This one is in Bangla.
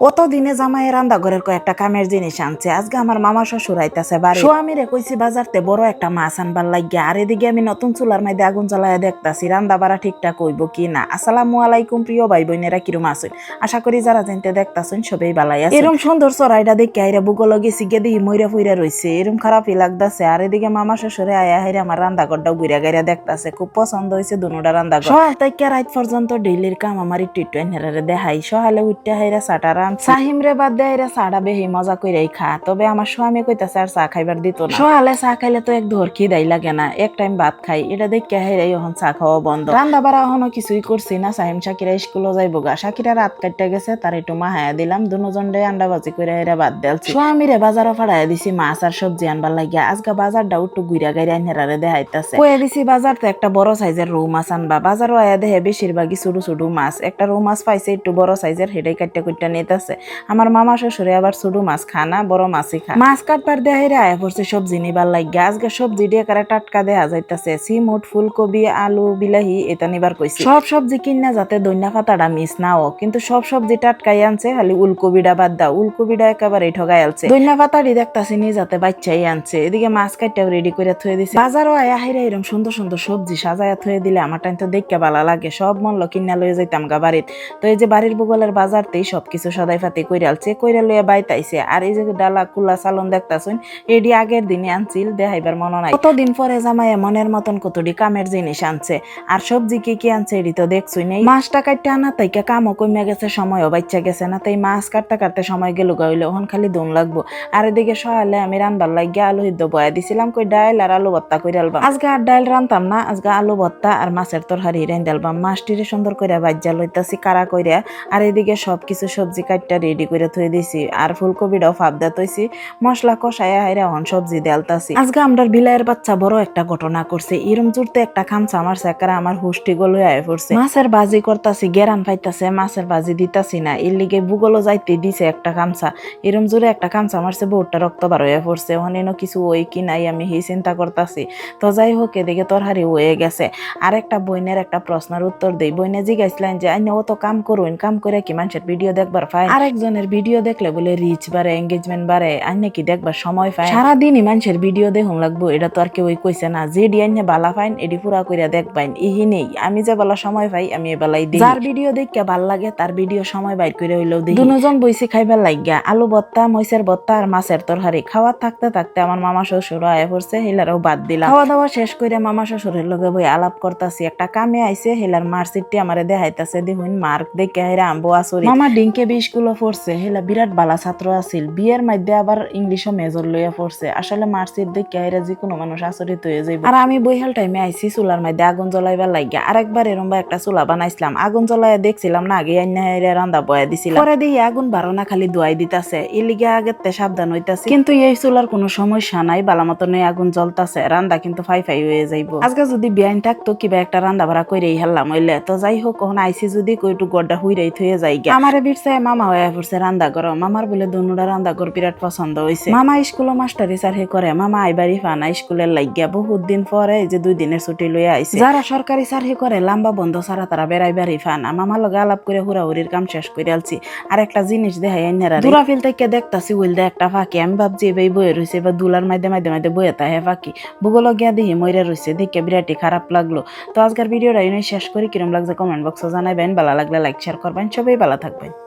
অত দিনে জামাই রান্দা ঘরের কয়েকটা কামের জিনিস আনছে। আজকে আমার মামা শ্বশুর আইতাছে বাড়ি। স্বামীরে কইছি বাজারতে বড় একটা মাছ আনবার লাগিয়া আর এদিকে আমি নতুন চুলার মধ্যে আগুন জ্বালায় দেখতাছি রান্দা বাড়া ঠিকঠাক হইব কি না। আসসালামু আলাইকুম প্রিয় ভাই বোনেরা কিরম আছেন? আশা করি যারা জানতে দেখতাছেন সবাই বালাই আছে এরম সুন্দর চড়াইটা দেখে আইরা বুগল গেছি গিয়ে দিই মইরা ফুইরা রইছে। এরম খারাপই লাগতাছে আর এদিকে মামা শ্বশুরে আয়া হাইরা আমার রান্দা ঘরটাও ঘুরা গাইরা দেখতাছে। খুব পছন্দ হয়েছে দুনোটা রান্দা ঘর সকাল থেকে রাত পর্যন্ত ডেইলির কাম আমার একটু একটু দেখাই। সকালে উঠতে হাইরা চাটা রান সাহিম রে বাদ দেয় হাইরা চাটা বেহি মজা কইরাই খা। তবে আমার স্বামী কইতাছে আর চা খাইবার দিত না। সকালে চা খাইলে তো এক ধর খিদাই লাগে না। এক টাইম ভাত খাই, এটা দেখে হাইরাই এখন চা খাওয়া বন্ধ। রান্দা বাড়া এখনও কিছুই করছি না। সাহিম শাকিরা স্কুলে যাইব গা। শাকিরা রাত কাটতে গেছে, তার একটু মাহায়া দিলাম। দুজন রে আন্ডা বাজি করে হেরা বাদ দেলছি স্বামী রে বাজারও ফাড়াই দিছি, মাছ আর সবজি আনবার লাগিয়া। আজকে বাজারটা একটু ঘুরা গাইরা আইনারে দেখাইতাছে। কয়ে দিছি বাজার তো একটা বড় সাইজের রৌ মাছ আনবা। বাজারও আয়া দেহে বেশিরভাগই ছোট ছোট মাছ। একটা রৌ মাছ পাইছে, একটু বড় সাইজের, হেডাই কাটতে কুটটা নিতেছে আমার মামা শ্বশুরে আবার ছোট মাছ খানা বড় মাছই খা মাছ কাটবার দেহে রে আয়া পড়ছে সবজি নিবার লাগিয়া আজকে সবজি দিয়ে কারে টাটকা দেয়া যাইতাছে। সিমুট ফুলকপি আলু বিলাহি এটা নিবার কইছি। সব সবজি কিনা যাতে দৈন্যা পাতাটা মিস না হোক কিন্তু সব সবজি টাটকাই আনছে খালি উলকপিটা বাদ দাও। উলকপিটা একেবারে ঠগাই আলছে। দৈন্যা পাতাড়ি দেখতাছি নি যাতে বাচ্চাই আনছে। এদিকে মাছ কাটটাও রেডি করে থয়ে দিছে। বাজারও আয়া হাইরা এরম সুন্দর সুন্দর সবজি সাজায়া থয়ে দিলে আমার টাইম তো দেখতে ভালো লাগে। সব মন কিনা লয়ে যাইতাম গা বাড়িত। তো এই যে বাড়ির বগলের বাজারতেই সবকিছু সদাই ফাতে কইরা আলছে কইরা লইয়া বাইতাইছে। আর এই যে ডালা কুলা চালন দেখতাছুন, এডি আগের দিনে আনছিল, দেখাইবার মনে নাই। কতদিন পরে জামাইয়া মনের মতন কতটি কামের জিনিস আনছে, আর সবজি কি কি আনছে এডি তো দেখছুই নেই মাছটা কাটতে আনা তাইকে কামও কমে গেছে, সময়ও বাচ্চা গেছে না, তাই মাছ কাটতে কাটতে সময় গেল গাইলে ওখান খালি দোন লাগবো। আর এদিকে সহালে আমি রানবার লাগিয়ে আলু হিদ্দ বয়া দিছিলাম, কই ডাইল আর আলু ভত্তা করে আলবাম আজকে আর ডাইল রানতাম না, আজকে আলু ভত্তা আর মাছের তরকারি রাইন ডালবাম মাছটিরে সুন্দর করে বাজ্যা লইতাছি, কারা কইরা। আর এদিকে সব কিছু সবজি কাটটা রেডি করে থই দিছি। আর ফুলকপিটাও ফাপ দা তৈছি মশলা কষায়া হাইরা হন সবজি দেলতাছি। আজকে আমরা বিলাইয়ের বাচ্চা বড় একটা ঘটনা করছে। এরম জুড়তে একটা খামছা আমার সেকারা আমার হুষ্টি গল আয় পড়ছে। মাছের বাজি করতাছি, গেরান পাইতাছে, মাছের বাজি দিতাছি না। এর লিগে বুগলো যাইতে দিছে একটা খামছা এরম জোরে একটা খামছা মারছে বহুটা রক্ত বার হয়ে পড়ছে। ওখানে কিছু ওই কি নাই আমি সেই চিন্তা করতাছি। তো যাই হোক, এদিকে তরহারি হয়ে গেছে। আর একটা বইনের একটা প্রশ্নের উত্তর দেই। বইনে জিজ্ঞাসলেন যে, আইনে ও তো কাম করুন কাম করে কি মানুষের ভিডিও দেখবার পায়। আরেকজনের ভিডিও দেখলে বলে রিচ বাড়ে এঙ্গেজমেন্ট বাড়ে আইনে কি দেখবার সময় পায়। সারাদিনই মানুষের ভিডিও দেখুন লাগবো এটা তো আর কেউ কইছে না। যে ডি আইনে বালা পাইন এডি পুরা কইরা দেখবাইন। ইহি নেই আমি যে বেলা সময় পাই আমি এ বেলাই দিই। যার ভিডিও দেখে ভালো লাগে তার ভিডিও সময় বাইর করে হইলেও দিই। দুজন বইসি খাইবার লাগিয়া আলু ভত্তা মইসের ভত্তা আর মাছের তরকারি খাওয়া থাকতে থাকতে আমার মামা শ্বশুর আয় পড়ছে হেলারও বাদ দিলাম। খাওয়া দাওয়া শেষ করে মামা শ্বশুরের লগে বই আলাপ করতাছি। একটা কামে আইছে হেলার মার্কশিটটি আমারে দেখাইতাছে দেখুন মার্ক দেখে হেরা আম্বো আসরি মামা ডিঙ্কে বি স্কুলে পড়ছে, হেলা বিরাট বালা ছাত্র আছিল। বিয়ের মধ্যে আবার ইংলিশও মেজর লইয়া পড়ছে। আসলে মার্কশিট দেখে হেরা যে কোনো মানুষ আচরিত হয়ে যাইব। আর আমি বইহাল টাইমে আইছি চুলার মধ্যে আগুন জ্বলাইবার লাগিয়া। আরেকবার এরম বা একটা চুলা বানাইছিলাম। আগুন জ্বলাইয়া দেখছিলাম না, আগে আইনা হেরা রান্দা বয়া দিছিলাম। পরে দিয়ে আগুন বারো না খালি দোয়াই দিতাছে। ইলিগে আগের তে সাবধান হইতাছে। কিন্তু এই চুলার কোনো সমস্যা নাই, বালা মতন আগুন জ্বলতাছে। রান্দা কিন্তু ফাই ফাই হয়ে যাইব। আজকে যদি বিয়াইন থাকতো, কিবা একটা রান্দা ভাড়া করে হেললাম, হইলে। তো যাই হোক কখন আইসি যদি কই কইটু গড্ডা হুইরাই থয়ে যাই আমারে বিরছে মামা হয়ে পড়ছে রান্দা ঘর মামার বলে দুনুরা রান্দা ঘর বিরাট পছন্দ হইছে। মামা স্কুল মাস্টারি হে করে। মামা আইবারি ফানা স্কুলের লাগিয়া বহুত দিন পরে যে দুই দিনের ছুটি লইয়া আইছে। যারা সরকারি হে করে, লাম্বা বন্ধ সারা তারা বেড়াইবারি ফানা মামা লগে আলাপ করে হুড়াহুড়ির কাম শেষ করে আলছি। আর একটা জিনিস দেখাই আইনারা দুরা ফিল থেকে দেখতাছি উইল দে একটা ফাঁকি। আমি ভাবছি এবার বয়ে রয়েছে এবার দুলার মাঝে মাঝে মাঝে বয়ে তাহে ফাঁকি। ভূগোল গিয়া দেখি মইরা রয়েছে দেখে বিরাটি খারাপ লাগল। তো আজকের ভিডিওটা এনে শেষ করি। কিরম লাগছে কমেন্ট বক্সে জানাইবেন। ভালো লাগলে লাইক, শেয়ার করবেন। সবাই ভালো থাকবেন।